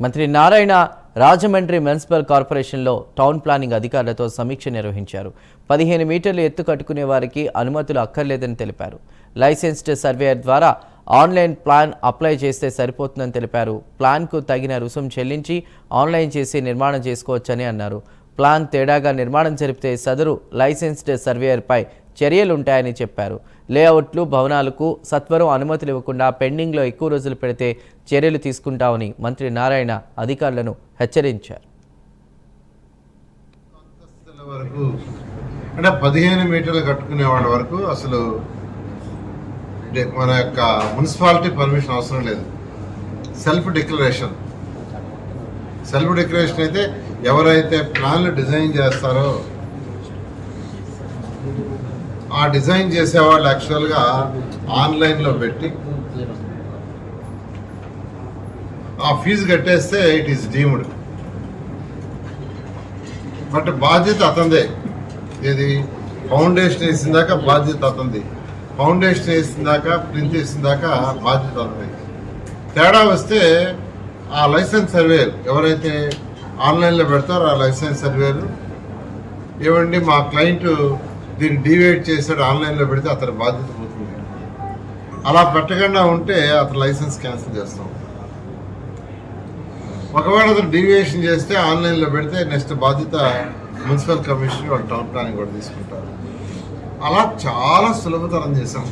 మంత్రి నారాయణ రాజమండ్రి మున్సిపల్ కార్పొరేషన్లో town planning అధికారులతో సమీక్ష నిర్వహించారు. పదిహేను మీటర్లు ఎత్తు కట్టుకునే వారికి అనుమతులు అక్కర్లేదని తెలిపారు. లైసెన్స్డ్ సర్వేయర్ ద్వారా ఆన్లైన్ ప్లాన్ అప్లై చేస్తే సరిపోతుందని తెలిపారు. ప్లాన్కు తగిన రుసుం చెల్లించి ఆన్లైన్ చేసి నిర్మాణం చేసుకోవచ్చని అన్నారు. ప్లాన్ తేడాగా నిర్మాణం జరిపితే సదరు లైసెన్స్డ్ సర్వేయర్పై చర్యలు ఉంటాయని చెప్పారు. లేఅవుట్లు భవనాలకు సత్వరం అనుమతులు ఇవ్వకుండా పెండింగ్లో ఎక్కువ రోజులు పెడితే చర్యలు తీసుకుంటామని మంత్రి నారాయణ అధికారులను హెచ్చరించారు. వరకు అంటే పదిహేను మీటర్లు కట్టుకునే వాళ్ళ వరకు అసలు మన యొక్క మున్సిపాలిటీ పర్మిషన్ అవసరం లేదు. Self declaration. సెల్ఫ్ డిక్లరేషన్ అయితే ఎవరైతే ప్లాన్లు డిజైన్ చేస్తారో ఆ డిజైన్ చేసేవాళ్ళు యాక్చువల్గా ఆన్లైన్లో పెట్టి ఆ ఫీజు కట్టేస్తే ఇట్ ఈస్ డీమ్డ్. బట్ బాధ్యత అతందే ఇది ఫౌండేషన్ వేసిందాక బాధ్యత అతంది ఫౌండేషన్ వేసిందాక ప్రింట్ వేసిందాక బాధ్యత అతంది తేడా వస్తే ఆ లైసెన్స్ సర్వేర్ ఎవరైతే ఆన్లైన్లో పెడతారో ఆ లైసెన్స్ సర్వేలు ఏమండి మా క్లయింట్ దీన్ని డివైడ్ చేశాడు ఆన్లైన్లో పెడితే అతని బాధ్యత పోతుంది. అలా పెట్టకుండా ఉంటే అతను లైసెన్స్ క్యాన్సిల్ చేస్తాం. ఒకవేళ అతను డీవియేషన్ చేస్తే ఆన్లైన్లో పెడితే నెక్స్ట్ బాధ్యత మున్సిపల్ కమిషన్ వాళ్ళు టౌన్ ప్లానింగ్ కూడా తీసుకుంటారు. అలా చాలా సులభతరం చేశాం.